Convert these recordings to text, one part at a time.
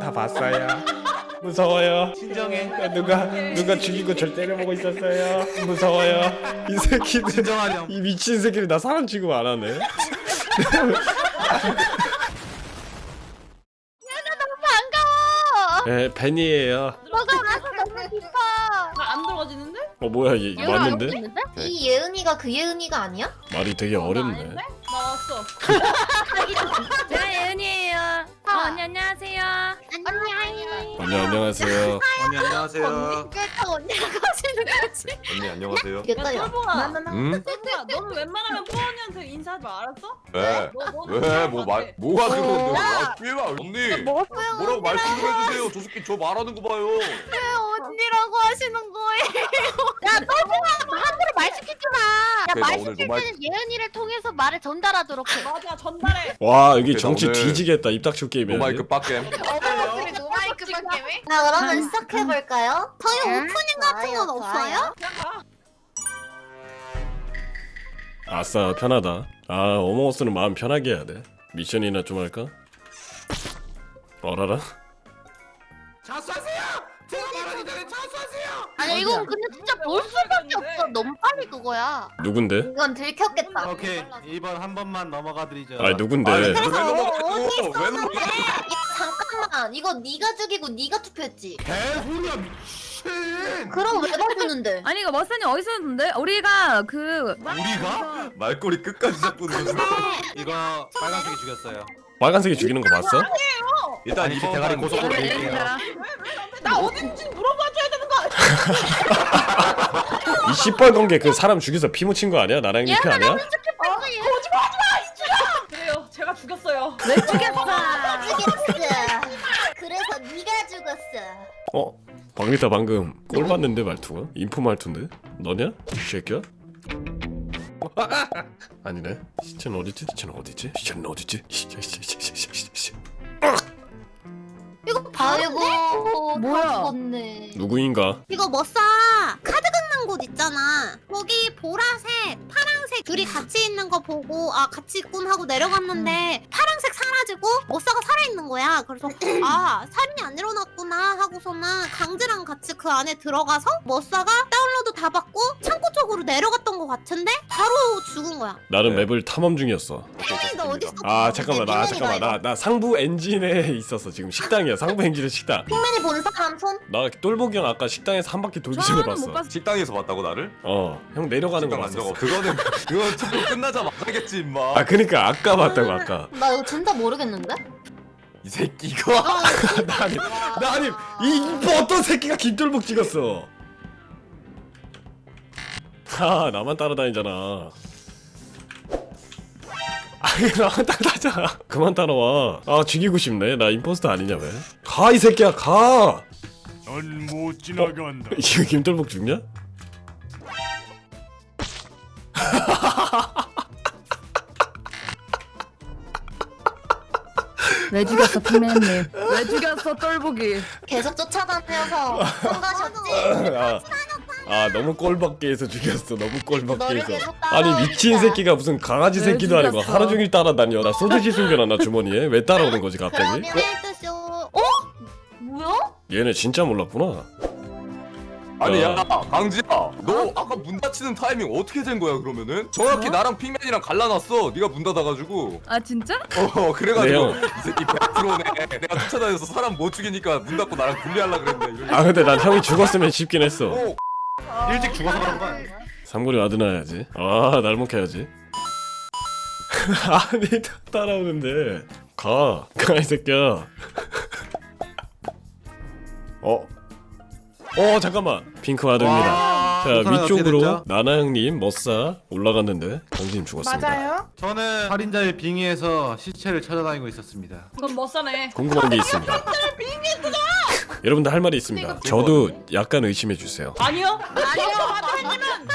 다 봤어요. 무서워요. 진정해. 누가 누가 죽이고 절 때려보고 있었어요. 무서워요. 이 새끼들 진정하렴. 이 미친 새끼들 나 사람 취급 안 하네. 반가워. 네 벤이에요. 너가 와서 너무 기뻐. 안 들어가지는데? 어 뭐야 얘 맞는데? 이 예은이가 그 예은이가 아니야? 말이 되게 어렵네. 나 왔어. 제가 예은이에요. 어, 언니 안녕하세요. 안녕. 언니 안녕하세요. 언니 안녕하세요. 그렇다 언니라고 하시는 거지. 언니 안녕하세요. 됐다 야. 똘봉아. 응? 똘봉아, 너는 웬만하면 포언니한테 인사하지 마, 알았어? 왜? 너, 너는 왜? 뭐것 말, 같아. 뭐가 그런데? 아, 삐봐 언니. 뭐라고 말씀 좀 해주세요. 저 새끼 저 말하는 거 봐요. 왜 언니라고 하시는 거예요? 야 똘봉아 함부로 말 시키지 마. 나 야말 오늘 시킬 노말- 때는 예은이를 통해서 말을 전달하도록 해. 맞아, 전달해. 와 여기 정치 오늘 뒤지겠다 입 닥치고 게임. 노마이크 빡겜. 노마이크 빡게임 자 그러면 시작해 볼까요? 저희 오프닝 같은 건 없어요? 아싸 편하다. 아 어몽어스는 마음 편하게 해야 돼. 미션이나 좀 할까? 어라라. 자수하세요. 제가 말하기 전에 자수하세요. 아니 이건 근데 진짜 볼 수밖에 없어. 너무 빨리 그거야. 누군데? 이건 들켰겠다. 오케이 2번 한 번만 넘어가 드리죠. 아니 누군데? 아니, 왜? 어디 왜 넘어가? 야 잠깐만 이거 네가 죽이고 네가 투표했지. 개소리야 미친. 그럼 왜 봐주는데? 아니 이거 머스님 어디서 했는데? 우리가 그 우리가? 말꼬리 끝까지 잡고 있어. 이거 빨간색이 죽였어요. 빨간색이 죽이는 거 봤어? 일단 아니, 이번 대가리 판 고속으로. 이길게요. 나 어딘지 물어봐줘야 되는 거 아니야? 이 시뻘건 게 그 사람 죽여서 피 묻힌 거 아니야? 나랑 이렇게 아니야? 그래요, 제가 죽였어요. 왜? 죽였어. 방리타 방금 꼴 봤는데 말투가? 인포 말투인데? 너냐? 이 새끼야? 아니네 시체는 어디지? 시체는 어디지? 시체는 어디지? 시체 시체 시체 시체 시체 이거 아이고 뭐야? 다 죽었네. 누구인가? 이거 머싸 카드 긁는 곳 있잖아. 거기 보라색, 둘이 같이 있는 거 보고 아 같이 있군 하고 내려갔는데 파랑색 사라지고 머싸가 살아 있는 거야. 그래서 아 살인이 안 일어났구나 하고서는 강제랑 같이 그 안에 들어가서 머싸가? 다운로드 다 받고 창고 쪽으로 내려갔던 것 같은데 바로 죽은 거야. 나는 네. 맵을 탐험 중이었어 혜연이 너 어디 있어? 아 잠깐만 나 잠깐만 나, 나 상부 엔진에 있었어 지금 식당이야 상부 엔진의 식당 핑맨이 본 사람 손? 나 똘보기 형 아까 식당에서 한 바퀴 돌기 전에 봤어 봤어. 식당에서 봤다고 나를? 어 형 내려가는 거 식당 안 적어. 봤었어 그거는 그건 투표 끝나자마자겠지 임마. 아 그니까 아까 봤다고 아까 나 이거 진짜 모르겠는데? 이 새끼 이거. 나 아니 나 아니 이 뭐 어떤 새끼가 김돌복 찍었어 아 나만 따라다니잖아 아니 나만 따라다니잖아 그만 따라와 아 죽이고 싶네 나 임포스터 아니냐 왜 가 이 새끼야 가 넌 못 지나간다. 이거 김돌복 죽냐? 왜 죽였어 피맨님? 왜 죽였어 똘보기? 계속 쫓아다녀서 성가셨지? 아, 아 너무 꼴밖에에서 죽였어 너무 너를 계속 아니 따라오니까. 미친 새끼가 무슨 강아지 왜 새끼도 아니고 죽였어? 하루 종일 따라다녀 나 소세지 숨겨놨나 주머니에 왜 따라오는 거지 갑자기? 그러면 일드쇼 어? 뭐야? 얘네 진짜 몰랐구나 아니 야. 야 강지야 너 아까 문 닫히는 타이밍 어떻게 된 거야 그러면은? 정확히 나랑 핑맨이랑 갈라놨어 네가 문 닫아가지고 아 진짜? 어 그래가지고 네, 이 새끼 배트로네 내가 쫓아다녀서 사람 못 죽이니까 문 닫고 나랑 분리하려 그랬네 이러니까. 아 근데 난 형이 죽었으면 쉽긴 했어 어 일찍 죽어서 그런 거 아니야? 삼거리 와드 나야지. 아 날먹해야지. 아니 다 따라오는데. 가 가 이 새끼야. 어? 어 잠깐만. 핑크 와드입니다. 와, 자 어떻게 위쪽으로? 나나 형님 머싸 올라갔는데 강진님 죽었습니다. 저는 살인자의 빙의에서 시체를 찾아다니고 있었습니다. 그건 멋사네. 궁금한 게 있습니다 여러분들 할 말이 있습니다 저도 약간 의심해 주세요 아니요? 아니요, 마드님은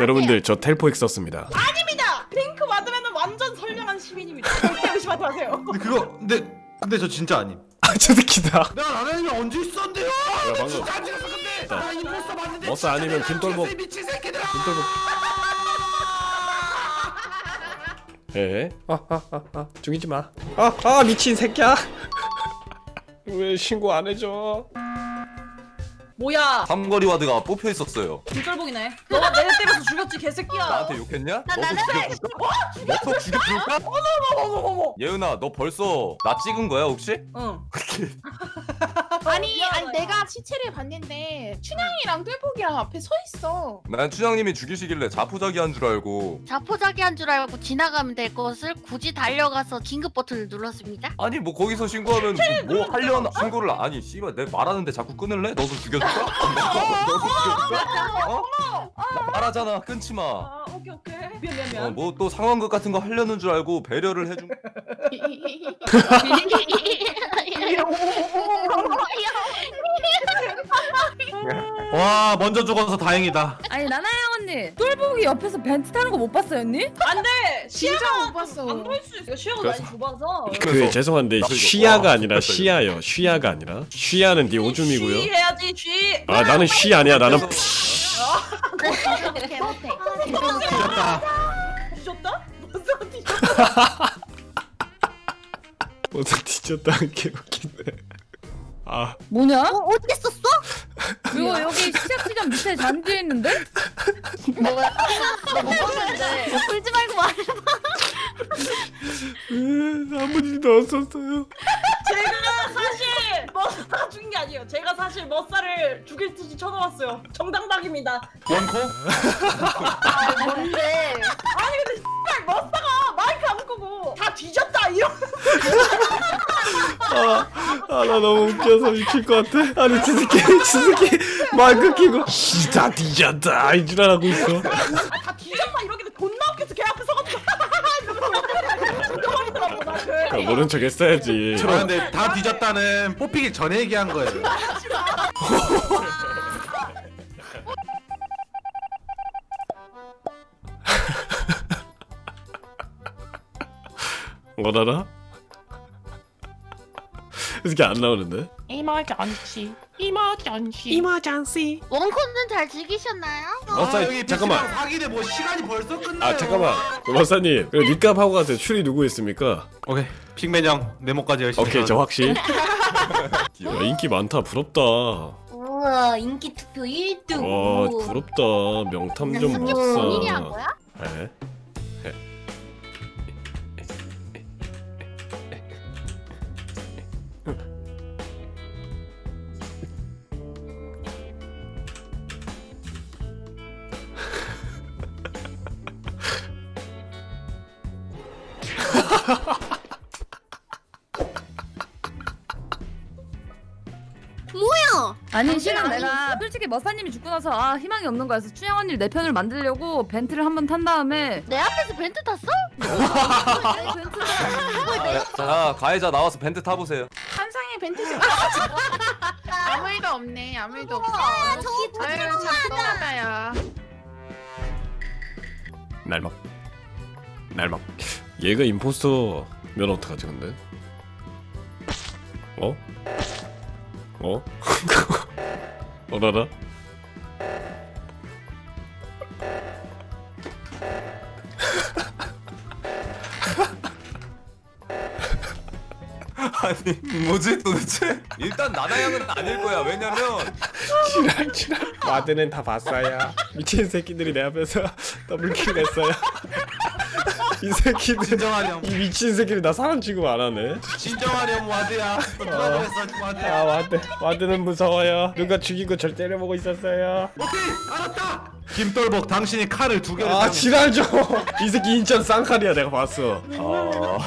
여러분들 저 텔포엑 썼습니다 아닙니다. 핑크 마드맨은 완전 선량한 시민입니다. 절대 의심하지 마세요. 근데 그거 근데 근데 저 진짜 아님. 아저 새끼다 내가 나라님이 언제 있었는데요? 야 방금 진짜 안 찍었어 근데. 나 임포스터 맞는데. 머싸 아니면 김돌복 미친 새끼들아. 김돌복 에? 아, 아, 아, 아, 죽이지 마. 아, 아, 미친 새끼야. 왜 신고 안 해줘? 뭐야? 삼거리 와드가 뽑혀 있었어요. 김철복이네. 너가 내 때려서 죽였지 개새끼야. 나한테 욕했냐? 나 너도 죽여줄까? 너도 죽여줄까? 어머머머머. 예은아 너 벌써 나 찍은 거야 혹시? 응. 아니. 아니 내가 시체를 봤는데 춘향이랑 똘복이랑 앞에 서 있어. 난 춘향님이 죽이시길래 자포자기한 줄 알고 자포자기한 줄 알고 지나가면 될 것을 굳이 달려가서 긴급 버튼을 눌렀습니다. 아니 뭐 거기서 신고하면 뭐, 뭐 하려나 신고를 아니 씨발 내 말하는데 자꾸 끊을래? 너도 죽여줄까? 너도 죽여줄까? 어? 나 말하잖아 끊지 마. 아 오케이 오케이. 미안 미안 미안. 어, 뭐또 상황극 같은 거 하려는 줄 알고 배려를 해준 와 먼저 죽어서 다행이다. 아니 나나양 언니 똘보기 옆에서 벤트 타는 거 못 봤어요 언니? 안돼. 진짜 못 봤어. 안 보일 수 있어. 시야가 그래서- 많이 좁아서. 그 그래서 죄송한데 이거- 쉬야가 와, 아니라 이거. 쉬야요. 쉬야가 아니라 쉬야는 네 오줌이고요. 쉬 해야지 쉬. 아 나는 쉬 아니야. 나는. 죽였다. 뒤졌다? 무슨 뒤졌다? 어서 뒤졌다. 개 웃긴데. 아 뭐냐? 어 어디 있었어? 그리고 여기 시작 지점 밑에 잔디에 있는데? 뭐야? 나못 봤는데. 울지 말고 말해. 으, 아무 일도 없었어요. 제가 사실 머싸가 죽인 게 아니에요. 제가 사실 머싸를 죽일 듯이 쳐다봤어요. 정당당입니다. 원코? 아 뭔데? 아니 근데 X발 머싸가 마이크 안 끄고 다 뒤졌 다 이러. 아나 너무 웃겨서 미칠 것 같아. 아니 지스키 지스키 마이크 키고 시다 뒤졌다 이줄 알고 있어. 아, 다 뒤졌다 이러길래 존나 웃겨서 걔 앞에 서가지고 이러더라고. 그러니까 모른 척 했어야지. 아 근데 다 뒤졌다는 뽑히기 전에 얘기한 거예요. 뭐라라? 이렇게 안 나오는데? 이마잔씨 이마잔씨 원코는 잘 즐기셨나요? 머싸 잠깐만. 확인해 뭐 시간이 벌써 끝나요. 아 잠깐만. 머싸님 그리고 니값 하고 가세요. 추리 누구 있습니까? 오케이 핑맨 형 네모까지 열심히. 오케이 저. 확실. 야, 인기 많다. 부럽다. 우와 인기 투표 1등. 와 부럽다. 명탐정 머싸. 본인이 한 거야? 에? 아니 실은 내가 솔직히 머사님이 죽고 나서 아 희망이 없는 거여서 춘향 언니를 내 편을 만들려고 벤트를 한 번 탄 다음에 내 앞에서 벤트 탔어? 벤트 아, 자 가해자 나와서 벤트 타보세요 한상의 벤트지. 아무 일도 없네. 아무 일도 없어. 저거 아유 부끄러워하다. 작동하다야. 날막. 날막. 얘가 임포스터면 어떡하지 근데? 어? 어? 어라라? 아니 뭐지 도대체? 일단 나나양은 아닐 거야 왜냐면 지랄 지랄 와드는 다 봤어요 미친 새끼들이 내 앞에서 더블킬 했어요 이 새끼들 진정하렴. 이 미친 새끼들 나 사람 취급 안 하네 진정하렴 와드야. 누가 그랬어 아 와드야. 와드 와드는 무서워요 누가 죽이고 절 때려보고 있었어요 오케이 알았다. 김돌복 당신이 칼을 두 개를. 아 지랄 좀이 새끼 인천 쌍칼이야 내가 봤어 어...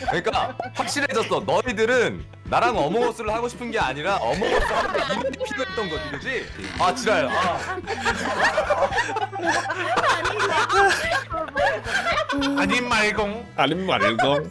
그러니까 확실해졌어 너희들은 나랑 어몽어스를 하고 싶은 게 아니라 어몽어스 하는데 이름이 필요했던 거지 그지? 아 지랄 아. 아님 말공. 아님 말고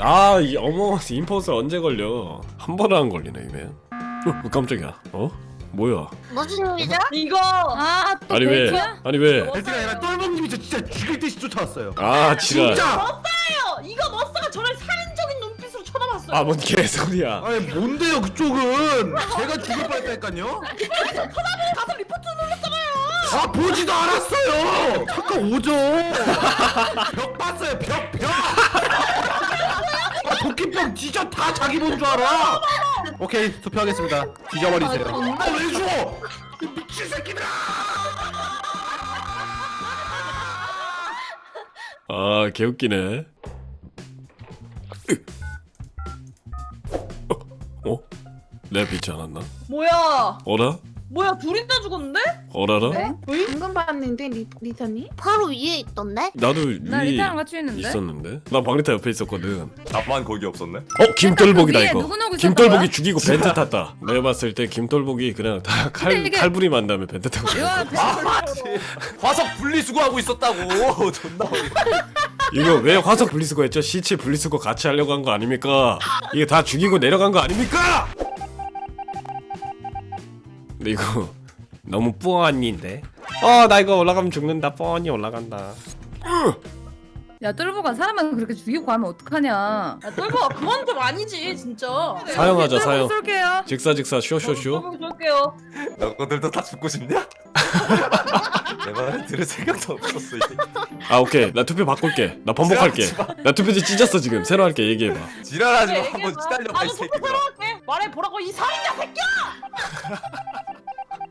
아이 어머스 임포스 언제 걸려 한 번에 안 걸리네 이네 어, 깜짝이야 어? 뭐야 무슨 일이죠? 이거 아또 아니 왜? 아니 왜 벨트가 아니라 똘복님이 저 진짜 죽일 듯이 쫓아왔어요. 아 지랄 진짜. 머싸예요. 이거 머싸가 저를 살인적인 눈빛으로 쳐다봤어요. 아 뭔 개소리야 아니 뭔데요 그쪽은? 제가 죽일 뻔했다니까요. 가서 리포트 눌렀잖아요. 아 보지도 않았어요. 잠깐 오죠. 벽 봤어요 벽 벽. 아, 뿅뿅 뒤져 다 자기 본 줄 알아. 오케이 투표하겠습니다. 뒤져버리세요. 아왜 줘? 이 미친 새끼들아! 아 개웃기네 어? 어? 내가 빛지 않았나? 뭐야? 어라? 뭐야 둘이 다 죽었는데? 어라라? 네? 방금 봤는데 리, 리타님? 바로 위에 있던데? 나도 나 위에 리타랑 같이 있는데. 있었는데 난 방리타 옆에 있었거든 나만 거기 없었네. 어 김돌복이다 위에 이거 누구 누구 있었던 김돌복이 거야? 죽이고 벤트 탔다 내가 봤을 때 김돌복이 그냥 다 근데 칼, 이게- 칼부림 한 다음에 벤트 타고 이거 갔어. 화석 분리수거 하고 있었다고. 존나. 이거 왜 화석 분리수거 했죠? 시체 분리수거 같이 하려고 한 거 아닙니까? 이게 다 죽이고 내려간 거 아닙니까? 근데 이거 너무 뻔히인데? 어 나 이거 올라가면 죽는다. 뻔히 올라간다 야 똘보가 사람을 그렇게 죽이고 가면 어떡하냐. 야 똘보가 그건 좀 아니지 진짜. 사용하자 똘보 사용 쏠게요. 직사직사 쇼쇼쇼 쏠게요. 너희들도 다 죽고 싶냐? 내 말을 들을 생각도 없었어. 이 새끼. 아 오케이 나 투표 바꿀게 나 번복할게 나 투표지 찢었어 지금 새로 할게 얘기해봐 지랄하지 마. 한번. 기다려봐 이 나도 투표 새끼들아. 새로 할게. 말해 보라고 이 살인자 새끼야.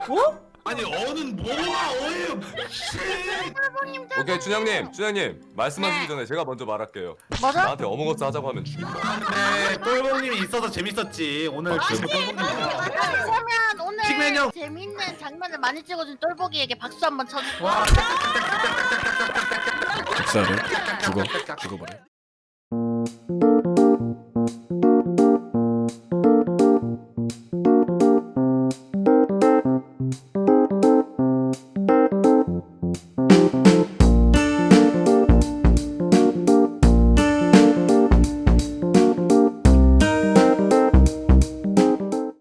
어? 아니 어는 뭐가 어예요? 오케이 준영님, 준영님 말씀하시기 전에 제가 먼저 말할게요. 맞아? 나한테 어몽어스 하자고 하면 죽인다. 네, 똘봉님이 있어서 재밌었지. 오늘 지금 똘봉님. 그러면 오늘 픽맨 형. 재밌는 장면을 많이 찍어준 똘보기에게 박수 한번 쳐주고 와. 직사를 죽어 죽어버려